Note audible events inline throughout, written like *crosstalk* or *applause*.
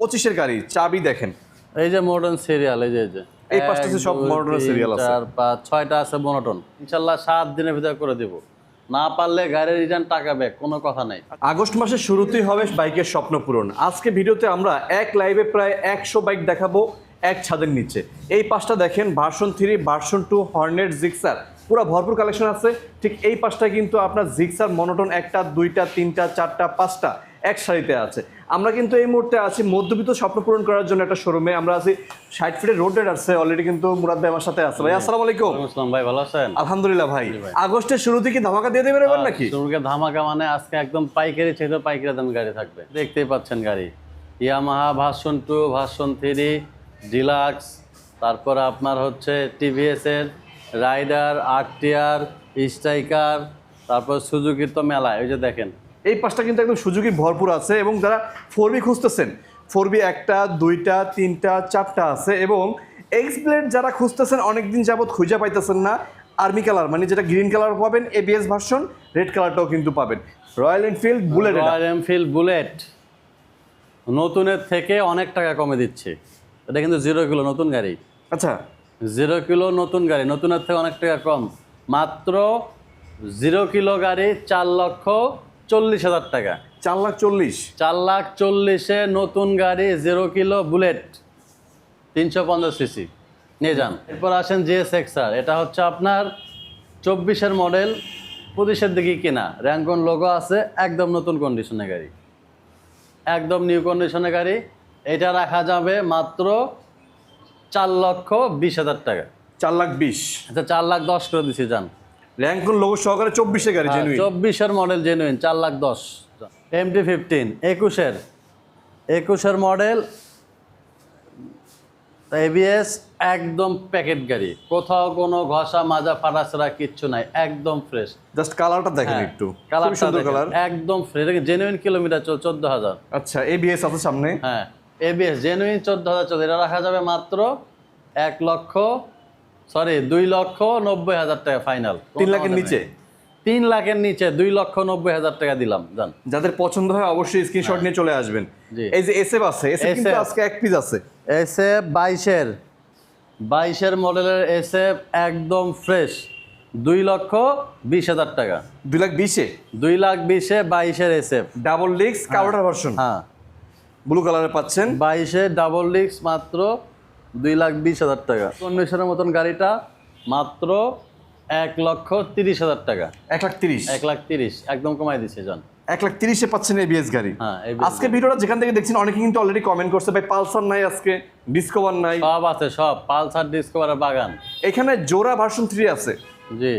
পঁচিশের গাড়ি চাবি দেখেন। এই যে মডার্ন সিরিয়াল এই যে এই যে। এই পাঁচটা সব তিন, serial আছে। চার পাঁচ ছয়টা আছে মনোটন ইনশাল্লাহ সাত দিনের ভিতরে করে দিব। না পারলে গাড়ির রিটার্ন টাকা ব্যাক কোনো কথা নাই। আগস্ট মাসের শুরুতেই হবে বাইকের স্বপ্ন পূরণ। আজকে ভিডিওতে আমরা এক লাইভে প্রায় একশো বাইক দেখাবো এক ছাদের নিচে। এই পাঁচটা দেখেন version three version two Hornet Gixxer পুরো ভরপুর কালেকশন আছে। ঠিক এই পাঁচটা কিন্তু আপনার জিক্সার মনোটন একটা দুইটা তিনটা চারটা পাঁচটা এক সারিতে আছে। আমরা কিন্তু এই মুহূর্তে আছি মধ্যবিত্ত স্বপ্ন পূরণ করার জন্য একটা শোরুমে আমরা আছি ষাট ফিটের রোড আছে অলরেডি কিন্তু মুরাদ ভাই আমার সাথে আছে। ভাই আসসালামু আলাইকুম। আসসালাম ভাই ভালো আছেন? আলহামদুলিল্লাহ ভাই। আগস্টের শুরুতে কি ধামাকা দিয়ে দেবেন এবার নাকি? শুরুকে ধামাকা মানে আজকে একদম পাইকারি ছিল পাইকারি দাম গাড়ি থাকবে। দেখতেই পাচ্ছেন গাড়ি। Yamaha version two version three deluxe তারপর আপনার হচ্ছে টিভিএস এর রাইডার আরটিআর স্ট্রাইকার তারপর সুজুকির তো মেলায় ওই যে দেখেন। এই পাঁচটা কিন্তু একদম সুযোগী ভরপুর আছে এবং যারা ফোর বি খুঁজতেছেন ফোর বি একটা দুইটা তিনটা চারটা আছে এবং এক্স ব্লেড যারা খুঁজতেছেন অনেকদিন যাবৎ খুঁজে পাইতেছেন না আর্মি কালার মানে যেটা গ্রিন কালার পাবেন এবিএস ভার্সন রেড কালারটাও কিন্তু পাবেন। Royal Enfield Bullet Royal Enfield Bullet নতুনের থেকে অনেক টাকা কমে দিচ্ছে। এটা কিন্তু জিরো কিলো নতুন গাড়ি। আচ্ছা। জিরো কিলো নতুন গাড়ি নতুনের থেকে অনেক টাকা কম। মাত্র জিরো কিলো গাড়ি চার লক্ষ চল্লিশ হাজার টাকা। চার লাখ চল্লিশ। চার লাখ চল্লিশে নতুন গাড়ি জিরো কিলো বুলেট তিনশো পঞ্চাশ সিসি। নিয়ে যান। এরপর আসেন জিএস এক্সার এটা হচ্ছে আপনার চব্বিশের মডেল পঁচিশের দিকে কিনা। র্যাঙ্কন লোগো আছে একদম নতুন কন্ডিশনের গাড়ি। একদম নিউ কন্ডিশনের গাড়ি। এটা রাখা যাবে মাত্র চার লক্ষ বিশ হাজার টাকা। চার লাখ বিশ। আচ্ছা চার লাখ দশ করে দিছি যান র্যাঙ্কুন লোক সহকারে চব্বিশে গাড়ি হ্যাঁ, জেনুইন চব্বিশের মডেল জেনুইন চার লাখ দশ। এমটি ফিফটিন একুশের। একুশের মডেল এবিএস একদম প্যাকেট গাড়ি। কোথাও কোনো ঘষা মাজা ফাটাছাড়া কিচ্ছু নাই একদম ফ্রেশ জাস্ট কালারটা দেখেন একটু। খুব সুন্দর কালার একদম ফ্রেশ জেনুইন কিলোমিটার চোদ্দ হাজার। আচ্ছা এবিএস আছে সামনে। হ্যাঁ। এবিএস জেনুইন চোদ্দ হাজার চোদ্দ এটা রাখা যাবে মাত্র এক লক্ষ সরি দুই লক্ষ নব্বই হাজার টাকা ফাইনাল তিন লাখের নিচে? তিন লাখের নিচে দুই লক্ষ নব্বই হাজার টাকা দিলাম জান যাদের পছন্দ হয় অবশ্যই স্ক্রিনশট নিয়ে চলে আসবেন। হ্যাঁ। এই যে এসএফ আছে এসএফ কিন্তু আজকে এক পিস আছে। এসে বাইশের বাইশের মডেলের এসে একদম ফ্রেশ দুই লক্ষ বিশ হাজার টাকা। দুই লাখ বিশে? দুই লাখ বিশে বাইশের এসএফ ডাবল ডিক্স কাউডার ভার্সন হ্যাঁ। ব্লু কালারে পাচ্ছেন? বাইশে ডাবল ডিক্স মাত্র দুই লাখ বিশ হাজার টাকা। কন্ডিশনের মতন গাড়িটা মাত্র এক লক্ষ তিরিশ হাজার টাকা। এক লাখ তিরিশ? এক লাখ তিরিশ একদম কমাই দিচ্ছে যান এক লাখ তিরিশে পাচ্ছেন এবিএস গাড়ি। হ্যাঁ ABS আজকে ভিডিওটা যেখান থেকে দেখছেন অনেকে কিন্তু অলরেডি কমেন্ট করছে ভাই পালসার নাই আজকে ডিসকভার নাই। সব আছে সব। পালসার ডিসকভার বাগান। এখানে জোড়া ভার্সন থ্রি আছে। জি।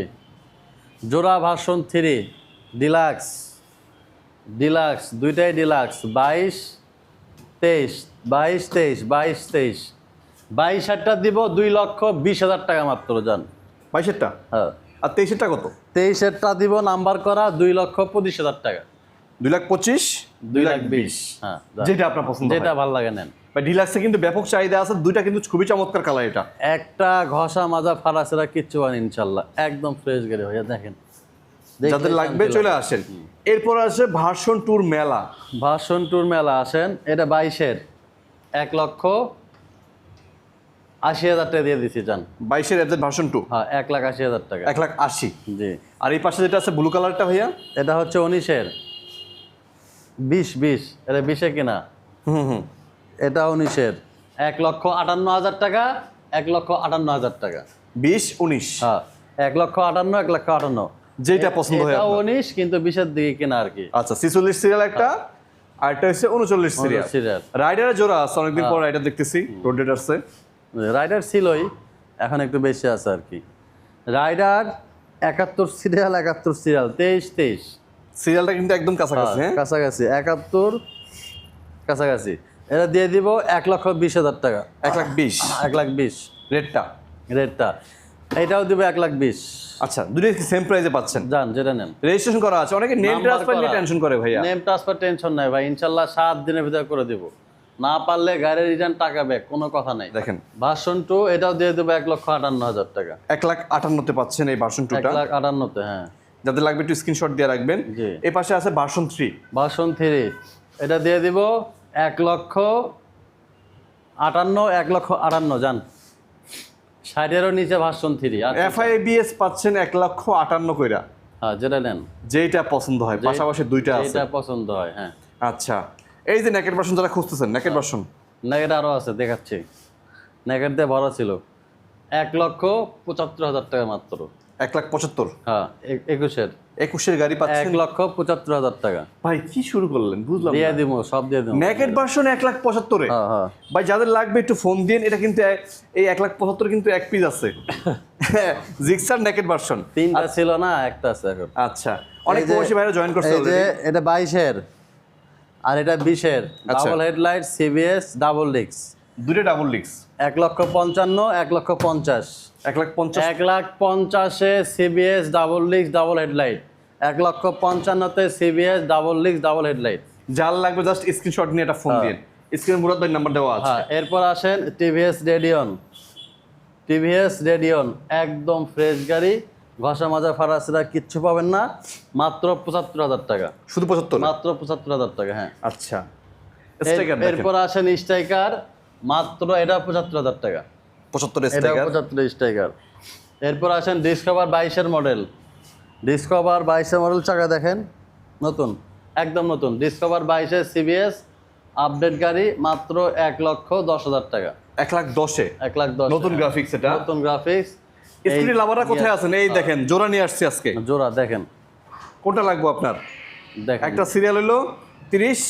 জোড়া ভার্সন থ্রি ডিলাক্স ডিলাক্স দুইটাই ডিলাক্স বাইশ তেইশ বাইশ তেইশ বাইশ তেইশ। বাইশ হাজারটা দিব দুই লক্ষ বিশ হাজার টাকা মাত্র যান বাইশেরটা হ্যাঁ। আর তেইশেরটা কত? তেইশেরটা দিব নাম্বার করা দুই লক্ষ পঁচিশ হাজার টাকা। দুই লাখ পঁচিশ? দুই লাখ বিশ হ্যাঁ যেটা আপনার পছন্দ যেটা ভালো লাগে নেন। ডিলাক্সে কিন্তু ব্যাপক চাহিদা আছে দুইটা কিন্তু খুবই চমৎকার কালার এটা। একটা ঘষা মাজা ফারাসেরা কিচ্ছু হয় ইনশাল্লাহ। একদম ফ্রেশ গাড়ি হয়ে দেখেন। যাদের লাগবে চলে আসেন। এরপর আসে ভার্সন ট্যুর মেলা। ভাষণ ট্যুর মেলা আসেন এটা বাইশের। এক লক্ষ আশি হাজার টাকা দিয়ে দিছি যান বাইশের এদের ভার্সন টু হ্যাঁ এক লাখ আশি হাজার টাকা। এক লাখ আশি? জি। আর এই পাশে যেটা আছে ব্লু কালারটা ভাইয়া? এটা হচ্ছে উনিশের। বিশ বিশ। এটা বিশে কিনা? হুম হুম। এটা উনিশের। এক লক্ষ আটান্ন হাজার টাকা এক লক্ষ আটান্ন হাজার টাকা। বিশ উনিশ। হ্যাঁ এক লক্ষ আটান্ন এক লক্ষ আটান্ন। যেটা পছন্দ হয় এটা আপনার। উনিশ কিন্তু বিশের দিকে কিনা আর কি। আচ্ছা ছিচল্লিশ সিরিয়াল একটা আর একটা হচ্ছে উনচল্লিশ সিরিয়াল সিরিয়াল রাইডারের জোড়া আছে অনেকদিন পর রাইডার দেখতেছি রোডেড আসছে রাইডার ছিলই এখন একটু বেশি আছে আর কি। রাইডার একাত্তর সিরিয়াল একাত্তর সিরিয়াল তেইশ তেইশ। সিরিয়ালটা কিন্তু একদম কাছাকাছি হ্যাঁ কাছাকাছি একাত্তর কাছাকাছি। এটা দিয়ে দিব এক লক্ষ বিশ হাজার টাকা। এক লাখ বিশ। এক লাখ বিশ। রেটটা রেটটা এটাও দিব এক লাখ বিশ। আচ্ছা দুটোই সেম প্রাইসে পাচ্ছেন? যান যেটা নেন। রেজিস্ট্রেশন করা আছে। অনেকে নেম ট্রান্সফার নিয়ে টেনশন করে ভাইয়া। নেম ট্রান্সফার টেনশন নাই ভাই ইনশাল্লাহ সাত দিনের ভিতরে করে দিব। না পারলে গাড়ির রিটার্ন টাকা ব্যাক কোনো কথা নাই। দেখেন। ভার্সন টু এটাও দিয়ে দেবো এক লক্ষ আটান্ন হাজার টাকা। এক লাখ আটান্নতে পাচ্ছেন এই ভার্সন এক টুটা লাখ আটান্নতে হ্যাঁ। যাদের লাগবে একটু স্ক্রিনশট দিয়ে রাখবেন। এই পাশে আছে ভার্সন থ্রি ভার্সন থ্রি এটা দিয়ে দিব এক লক্ষ আটান্ন এক লক্ষ আটান্ন যান। ষাটেরও নিচে ভার্সন থ্রি এফআইবিএস পাচ্ছেন এক লক্ষ আটান্ন কইরা। হ্যাঁ যেটা নেন। যেইটা পছন্দ হয় পাশাপাশি দুইটা আছে। এটা পছন্দ হয় হ্যাঁ। আচ্ছা এই যে নেকেট ভার্সন যারা খুঁজতেছেন নেকেট ভার্সন নেকেট আরও আছে দেখাচ্ছি। নেকেট দিয়ে ভরা ছিল। এক লক্ষ পঁচাত্তর হাজার টাকা মাত্র। এক লাখ পঁচাত্তর। হ্যাঁ একুশের। একুশের গাড়ি এক পাচ্ছেন লক্ষ পঁচাত্তর হাজার টাকা। ভাই কি শুরু করলেন? বুঝলাম দিয়ে দিব সব দিয়ে দিব। নেকেট ভার্সন এক লাখ পঁচাত্তরে। হ্যাঁ হ্যাঁ। ভাই যাদের লাগবে একটু ফোন দিন এটা কিন্তু এই এক লাখ পঁচাত্তর কিন্তু এক পিস আছে। জিক্সার নেকেট ভার্সন তিনটা ছিল না একটা আছে এখন। আচ্ছা। অনেক প্রবাসী ভাইরা জয়েন করছে এই যে এটা বাইশের আর এটা বিশের। আচ্ছা। ডাবল হেডলাইট সিবিএস ডাবল ডিক্স দুটো ডাবল লিক্স এক লক্ষ পঞ্চান্ন এক লক্ষ পঞ্চাশ। এক লাখ পঞ্চাশ এক লাখ পঞ্চাশে সিবিএস ডাবল ডিক্স ডাবল হেডলাইট এক লক্ষ পঞ্চান্নতে সিবিএস ডাবল ডিক্স ডাবল হেডলাইট যার লাগবে জাস্ট স্ক্রিনশট নিয়ে একটা ফোন দিন স্ক্রিন মুরাদ ভাই নাম্বার দেওয়া আছে। হ্যাঁ এরপর আসেন টিভিএস রেডিয়ন টিভিএস রেডিয়ন একদম ফ্রেশ গাড়ি। ঘষা মাজা ফারাসিরা কিচ্ছু পাবেন না। মাত্র পঁচাত্তর হাজার টাকা। শুধু পঁচাত্তর? মাত্র পঁচাত্তর হাজার টাকা হ্যাঁ। আচ্ছা। এরপর আসেন স্ট্রাইকার মাত্র এটা পঁচাত্তর হাজার টাকা। পঁচাত্তর পঁচাত্তর স্ট্রাইকার এরপর আসেন ডিসকভার বাইশের মডেল ডিসকভার বাইশের মডেল চাকা দেখেন নতুন একদম নতুন। ডিসকভার বাইশের সিবিএস আপডেট গাড়ি মাত্র এক লক্ষ দশ হাজার টাকা। এক লাখ দশে? এক লাখ দশ নতুন গ্রাফিক্স এটা? নতুন গ্রাফিক্স স্ক্রিন লাভাররা কোথায় আছেন? এই দেখেন জোড়া নিয়ে আসছি আজকে। জোড়া দেখেন। কোনটা লাগবো আপনার? দেখেন। একটা সিরিয়াল হলো তিরিশ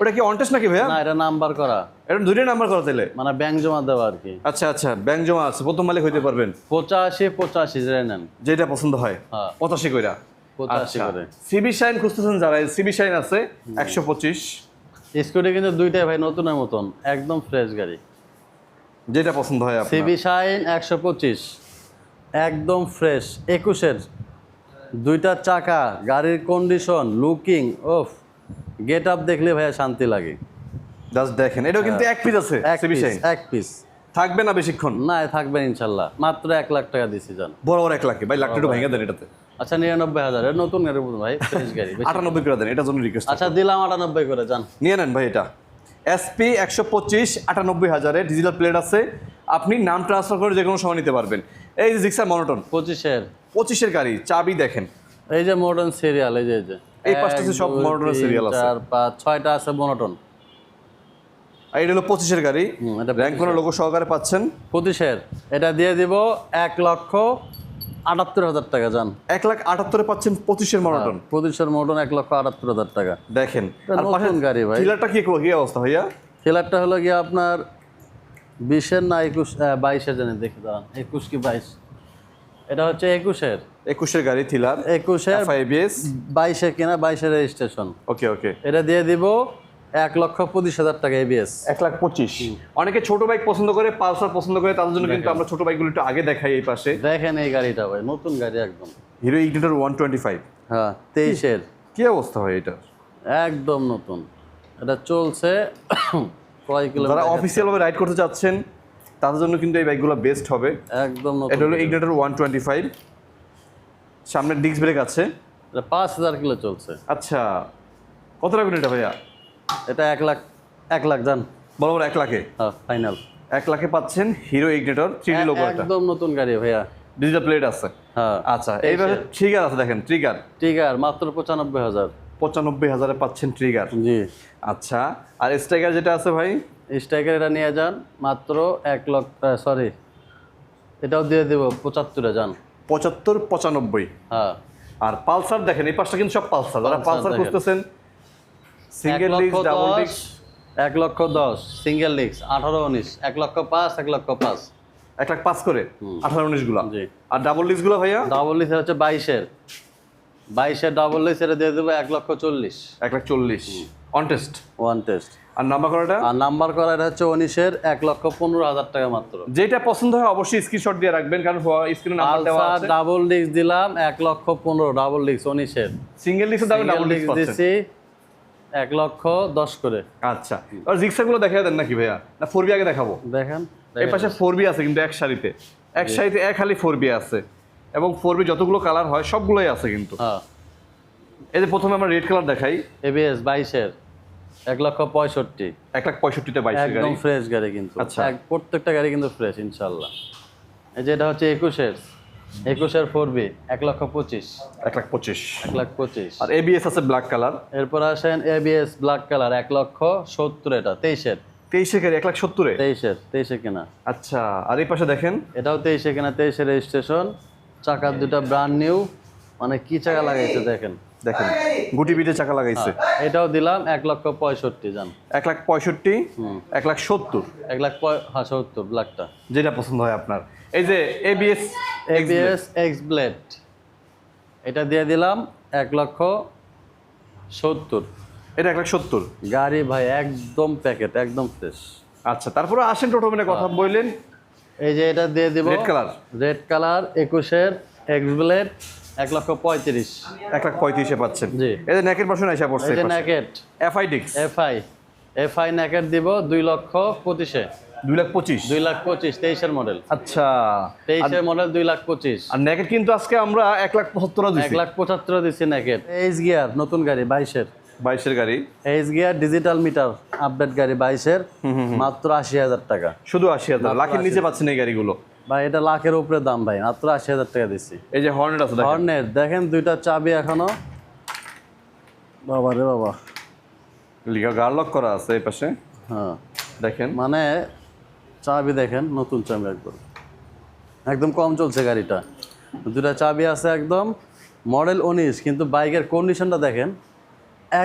ওটা কি অনটেস্ট নাকি ভাইয়া? না এটা নাম্বার করা। এটা দুইটা নাম্বার করা তাইলে? মানে ব্যাংক জমা দেওয়া আর কি। আচ্ছা আচ্ছা ব্যাংক জমা আছে প্রথম মালিক হইতে পারবেন। পঁচাশি পঁচাশি জেনে নেন। যেটা পছন্দ হয় হ্যাঁ। পঁচাশি কইরা। পঁচাশি আচ্ছা করে। সিবি শাইন খুঁজতেছেন যারা সিবি শাইন আছে একশো পঁচিশ। স্কুটি কিন্তু দুইটাই ভাই নতুনের মতন একদম ফ্রেশ গাড়ি। যেটা পছন্দ হয় আপনার। সিবি শাইন একশো পঁচিশ একদম ফ্রেশ একুশের। দুইটা চাকা গাড়ির condition looking of get up দেখলে ভাইয়া শান্তি লাগে। জাস্ট দেখেন এটাও কিন্তু এক পিস আছে এক পিস এক পিস থাকবে না বেশিক্ষণ? না থাকবে ইনশাল্লাহ। মাত্র এক লাখ টাকা দিছি যান বড় বড় এক লাখে। ভাই লাখটা একটু ভেঙে দেন এটাতে। আচ্ছা নিরানব্বই হাজার। নতুন গাড়ি বলুন ভাই ফ্রেশ গাড়ি আটানব্বই করে দেন এটার জন্য রিকোয়েস্ট আচ্ছা দিলাম আটানব্বই করে যান নিয়ে নেন ভাই এটা। এসপি একশো পঁচিশ আটানব্বই হাজারে ডিজিটাল প্লেট আছে। আপনি নাম ট্রান্সফার করে যে কোনো সময় নিতে পারবেন। এই যে জিক্সার মনোটন পঁচিশের। পঁচিশের গাড়ি চাবি দেখেন। এই যে মডার্ন সিরিয়াল এই যে এই যে। এই পাঁচটা সব তিন, serial আছে। চার পাঁচ ছয়টা আছে মনোটন আর এটা হলো পঁচিশের গাড়ি। র্যাঙ্ক কোনো লোগো সহকারে পাচ্ছেন। পঁচিশের। এটা দিয়ে দিব এক লক্ষ আটাত্তর হাজার টাকা যান এক লাখ আটাত্তরে পাচ্ছেন পঁচিশের মনোটন পঁচিশের মডন এক লক্ষ আটাত্তর হাজার টাকা। দেখেন। নতুন গাড়ি ভাই। ডিলারটা কি কি অবস্থা ভাইয়া? খেলারটা হলো গিয়ে আপনার বিশের না একুশ বাইশের জানি দেখে দাঁড়ান। একুশ কি বাইশ? এটা হচ্ছে একুশের। একুশের গাড়ি থিলার একুশের এফআইবিএস বাইশে কিনা বাইশের রেজিস্ট্রেশন। ওকে ওকে। এটা দিয়ে দিব এক লক্ষ পঁচিশ হাজার টাকা এবিএস এক লাখ পঁচিশ। অনেকে ছোট বাইক পছন্দ করে পালসার পছন্দ করে তাদের জন্য কিন্তু আমরা ছোট বাইকগুলো একটু আগে দেখাই এই পাশে। দেখেন এই গাড়িটা ভাই নতুন গাড়ি একদম। Hero Ignitor one twenty five. হ্যাঁ তেইশের। কি অবস্থা হয় এটা? একদম নতুন। এটা চলছে *coughs* কয় যারা কিলোমিটার অফিসিয়াল ভাবে রাইড করতে চাচ্ছেন তাদের জন্য কিন্তু এই বাইকগুলো বেস্ট হবে। একদম এটা হলো ইগনিটর ওয়ান টোয়েন্টি ফাইভ। সামনে ডিস্ক ব্রেক আছে। এটা পাঁচ হাজার কিলো চলছে। আচ্ছা কত রাখবেন এটা ভাইয়া? এটা এক লাখ এক লাখ যান বরাবর এক লাখে? হ্যাঁ ফাইনাল এক লাখে পাচ্ছেন Hero Ignitor three D logo একদম নতুন গাড়ি ভাইয়া। ডিজিটাল প্লেট আছে। হ্যাঁ আচ্ছা এইভাবে ট্রিগার আছে দেখেন ট্রিগার ট্রিগার মাত্র পঁচানব্বই হাজার। পঁচানব্বই হাজারে পাচ্ছেন ট্রিগার জি। আচ্ছা আর স্ট্রাইকার যেটা আছে ভাই? স্ট্রাইকার এটা নিয়ে যান মাত্র এক লক্ষ সরি এটাও দিয়ে দেবো পঁচাত্তরে যান পঁচাত্তর পঁচানব্বই। হ্যাঁ। আর পালসার দেখেন এই পাশটা কিন্তু সব পালসার। যারা পালসার খুঁজতেছেন সিঙ্গেল ডিস্ক ডাবল ডিস্ক এক লক্ষ দশ সিঙ্গেল ডিস্ক আঠারো উনিশ এক লক্ষ পাঁচ এক লক্ষ পাঁচ। এক লাখ পাঁচ করে আঠারো উনিশগুলা। আর ডাবল ডিস্কগুলো ভাইয়া? ডাবল লিস হচ্ছে বাইশের। বাইশের ডাবল লিস এটা দিয়ে দেবো এক লক্ষ চল্লিশ। এক লাখ চল্লিশ। অন টেস্ট ওয়ান টেস্ট আর নাম্বার করাটা? আর নাম্বার করা এটা হচ্ছে উনিশের এক লক্ষ পনেরো হাজার টাকা মাত্র। যেটা পছন্দ হয় অবশ্যই স্ক্রিনশট দিয়ে রাখবেন কারণ স্ক্রিনে নাম্বার দেওয়া আছে। ডাবল ডিস্ক দিলাম এক লক্ষ পনেরো ডাবল ডিস্ক উনিশের। সিঙ্গেল ডিস্কের দামে ডাবল ডিস্ক দিচ্ছি এক লক্ষ দশ করে। আচ্ছা আর জিক্সা গুলো দেখা দেন নাকি ভাইয়া? না ফোর বি আগে দেখাবো। দেখেন এই পাশে ফোর বি আছে কিন্তু এক সারিতে। এক সারিতে এক খালি ফোর বি আছে। এবং ফোর বি যতগুলো কালার হয় সবগুলোই আছে কিন্তু। হ্যাঁ। এই যে প্রথমে আমরা রেড কালার দেখাই। এবিএস বাইশের। এক লক্ষ পঁয়ষট্টি। এক লাখ পঁয়ষট্টিতে বাইশের একদম ফ্রেশ গাড়ি কিন্তু। আচ্ছা। প্রত্যেকটা গাড়ি কিন্তু ফ্রেশ ইনশাল্লাহ এই যে এটা হচ্ছে একুশের। একুশের ফোর বি এক লক্ষ পঁচিশ। এক লাখ পঁচিশ। এক লাখ পঁচিশ। আর এবিএস আছে ব্ল্যাক কালার এরপর আসেন এবিএস ব্ল্যাক কালার এক লক্ষ সত্তর এটা তেইশের। তেইশে গাড়ি এক লাখ সত্তরে? তেইশের তেইশে কেনা। আচ্ছা আর এই পাশে দেখেন? এটাও তেইশে কেনা তেইশে রেজিস্ট্রেশন। চাকার দুটা ব্রান্ড নিউ মানে কি চাকা লাগাইছে দেখেন। দেখেন গুটি বিটে চাকা লাগাইছে। এটাও দিলাম এক লক্ষ পঁয়ষট্টি জান। এক লাখ পঁয়ষট্টি এক লাখ সত্তর। এক লাখ হ্যাঁ সত্তর ব্ল্যাকটা যেটা পছন্দ হয় আপনার। এই যে এবিএস এবিএস এক্স ব্লেড এটা দিয়ে দিলাম এক লক্ষ সত্তর। এটা এক লাখ সত্তর। গাড়ি ভাই একদম প্যাকেট একদম ফ্রেশ আচ্ছা তারপরে আসেন টোটোমেনের কথা বললেন। এই যে এটা দিয়ে দিব। রেড কালার রেড কালার একুশের এক্স ব্লেড এক লক্ষ পঁয়ত্রিশ। এক লাখ পঁয়ত্রিশে পাচ্ছেন। জি। যে নেকের পাশে আইসা পড়ছে এই যে ন্যাকেট এফআই ডিক্স এফআই এফআই ন্যাকেট দিব দুই লক্ষ পঁচিশে। দুই লাখ পঁচিশ। দুই লাখ পঁচিশ তেইশের মডেল আচ্ছা। তেইশের মডেল দুই লাখ পঁচিশ। আর নেকেট কিন্তু আজকে আমরা এক লাখ পঁচাত্তর এক লাখ পঁচাত্তর দিচ্ছি ন্যাকেট এইচ গিয়ার নতুন গাড়ি বাইশের। বাইশের গাড়ি। H gear digital meter update গাড়ি বাইশের। মাত্র আশি হাজার টাকা। শুধু আশি হাজার। লাখের নিচে পাচ্ছেন এই গাড়িগুলো। ভাই এটা লাখের উপরে দাম ভাই মাত্র আশি হাজার টাকা দিচ্ছি। এই যে হর্নেট আছে দেখেন। হর্নের দেখেন দুইটা চাবি এখনও। বাবা রে বাবা। লিগা গার লক করা আছে এই পাশে। হ্যাঁ। দেখেন। মানে চাবি দেখেন নতুন চাবি একদম একদম কম চলছে গাড়িটা। দুটা চাবি আছে একদম মডেল উনিশ কিন্তু বাইকের কন্ডিশনটা দেখেন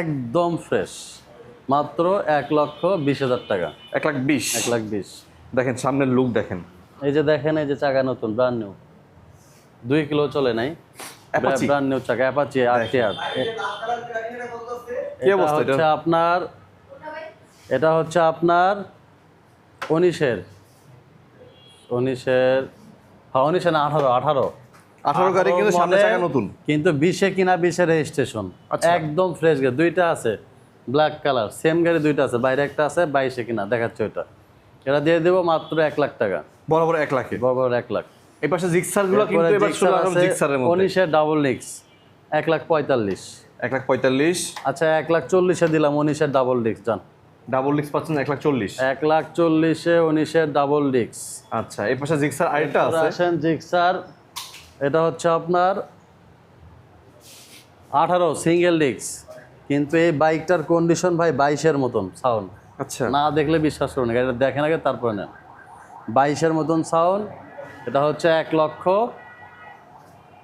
একদম ফ্রেশ মাত্র এক লক্ষ বিশ হাজার টাকা। এক লাখ বিশ। এক লাখ বিশ। দেখেন সামনের লুক দেখেন। এই যে দেখেন এই যে চাকা নতুন ব্রান্ড নিউ দুই কিলো চলে নাই? ব্রান্ড নিউ চাকা অ্যাপাচি আর? হচ্ছে আপনার এটা হচ্ছে আপনার উনিশের। উনিশের হ্যাঁ উনিশে না আঠারো আঠারো। আঠারো গাড়ি কিন্তু সামনে চাকা নতুন। কিন্তু বিশে কিনা বিশে রেজিস্ট্রেশন আচ্ছা। একদম ফ্রেশ গাড়ি দুইটা আছে। ব্ল্যাক কালার সেম গাড়ি দুইটা আছে। বাইরে একটা আছে বাইশে কিনা দেখাচ্ছে ওইটা। এটা দিয়ে দেবো মাত্র এক লাখ টাকা। বরাবর এক লাখে? বড় এক লাখ। এই পাশে জিক্সারগুলো কিন্তু এবার জিক্সারের মধ্যে। উনিশের ডাবল ডিক্স এক লাখ পঁয়তাল্লিশ। এক লাখ পঁয়তাল্লিশ। আচ্ছা এক লাখ চল্লিশে দিলাম উনিশের ডাবল ডিক্স যান ডাবল ডিক্স পাচ্ছেন এক লাখ চল্লিশ। এক লাখ চল্লিশে উনিশের ডাবল ডিক্স। আচ্ছা এই পাশে জিক্সার আরেকটা আছে। আসেন জিক্সার এটা হচ্ছে আপনার আঠারো সিঙ্গেল ডিক্স। কিন্তু এই বাইকটার কন্ডিশন ভাই বাইশের মতন সাউন্ড। আচ্ছা। না দেখলে বিশ্বাস করুন গাড়িটা দেখেন আগে তারপরে নেন। বাইশের মতন সাউন্ড এটা হচ্ছে এক লক্ষ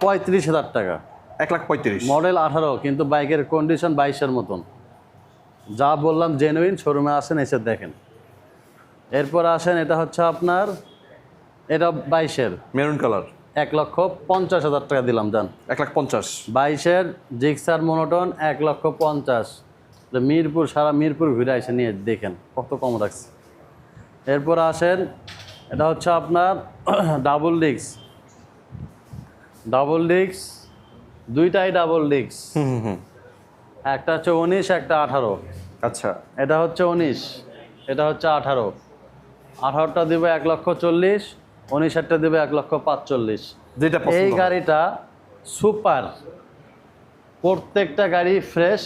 পঁয়ত্রিশ হাজার টাকা। এক লাখ পঁয়ত্রিশ। মডেল আঠারো কিন্তু বাইকের কন্ডিশন বাইশের মতন। যা বললাম জেনুইন শোরুমে আসেন এসে দেখেন। এরপর আসেন এটা হচ্ছে আপনার এটা বাইশের। মেরুন কালার এক লক্ষ পঞ্চাশ হাজার টাকা দিলাম জান এক লাখ পঞ্চাশ। বাইশের জিক্সার মনোটন এক লক্ষ পঞ্চাশ। এটা মিরপুর সারা মিরপুর ঘুরে এসে নিয়ে দেখেন কত কম রাখছে। এরপর আসেন এটা হচ্ছে আপনার ডাবল ডিক্স ডাবল ডিক্স দুইটাই ডাবল ডিক্স একটা হচ্ছে উনিশ একটা আঠারো। আচ্ছা। এটা হচ্ছে উনিশ এটা হচ্ছে আঠারো। আঠারোটা দেবে এক লক্ষ চল্লিশ উনিশ উনিশেরটা দেবে এক লক্ষ পাঁচচল্লিশ। যেটা এই গাড়িটা সুপার। প্রত্যেকটা গাড়ি ফ্রেশ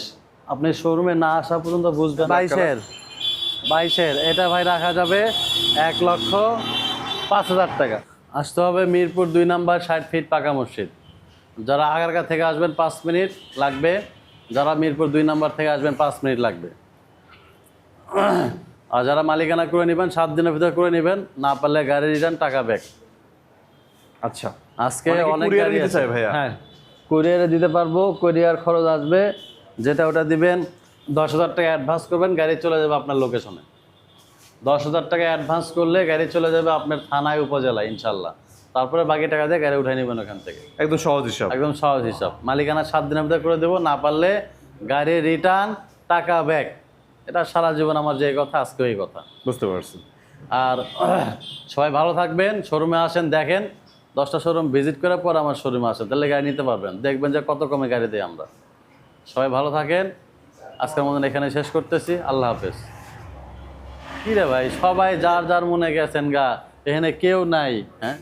আপনি শোরুমে না আসা পর্যন্ত বুঝবেন বাইশের বাইশের এটা ভাই রাখা যাবে এক লক্ষ পাঁচ হাজার টাকা। আসতে হবে মিরপুর দুই নাম্বার ষাট ফিট পাকা মসজিদ। যারা আগারগা থেকে আসবেন পাঁচ মিনিট লাগবে। যারা মিরপুর দুই নাম্বার থেকে আসবেন পাঁচ মিনিট লাগবে। আর যারা মালিকানা করে নেবেন সাত দিনের ভিতরে করে নেবেন না পারলে গাড়ি রিটার্ন টাকা ব্যাক। আচ্ছা। আজকে অনেক গাড়ি আছে। ভাইয়া। হ্যাঁ কুরিয়ারে দিতে পারব কুরিয়ার খরচ আসবে যেটা ওটা দিবেন দশ হাজার টাকা অ্যাডভান্স করবেন গাড়ি চলে যাবে আপনার লোকেশনে দশ হাজার টাকা অ্যাডভান্স করলে গাড়ি চলে যাবে আপনার থানায় উপজেলায় ইনশাল্লাহ তারপরে বাকি টাকা দিয়ে গাড়ি উঠাই নেবেন ওখান থেকে। একদম সহজ হিসাব। একদম সহজ হিসাব। মালিকানা সাত দিনের ভিতরে করে দেবো না পারলে গাড়ি রিটার্ন টাকা ব্যাক এটা সারা জীবন আমার যে কথা আজকে এই কথা। বুঝতে পারছি। আর *clears throat* সবাই ভালো থাকবেন শোরুমে আসেন দেখেন। দশটা শোরুম ভিজিট করার পর আমার শোরুমে আসেন তাহলে গাড়ি নিতে পারবেন। দেখবেন যে কত কমে গাড়ি দিই আমরা। সবাই ভালো থাকেন। আজকের মতন এখানে শেষ করতেছি। আল্লাহ হাফেজ। কী রে ভাই? সবাই যার যার মনে গেছেন গা, এখানে কেউ নাই হ্যাঁ?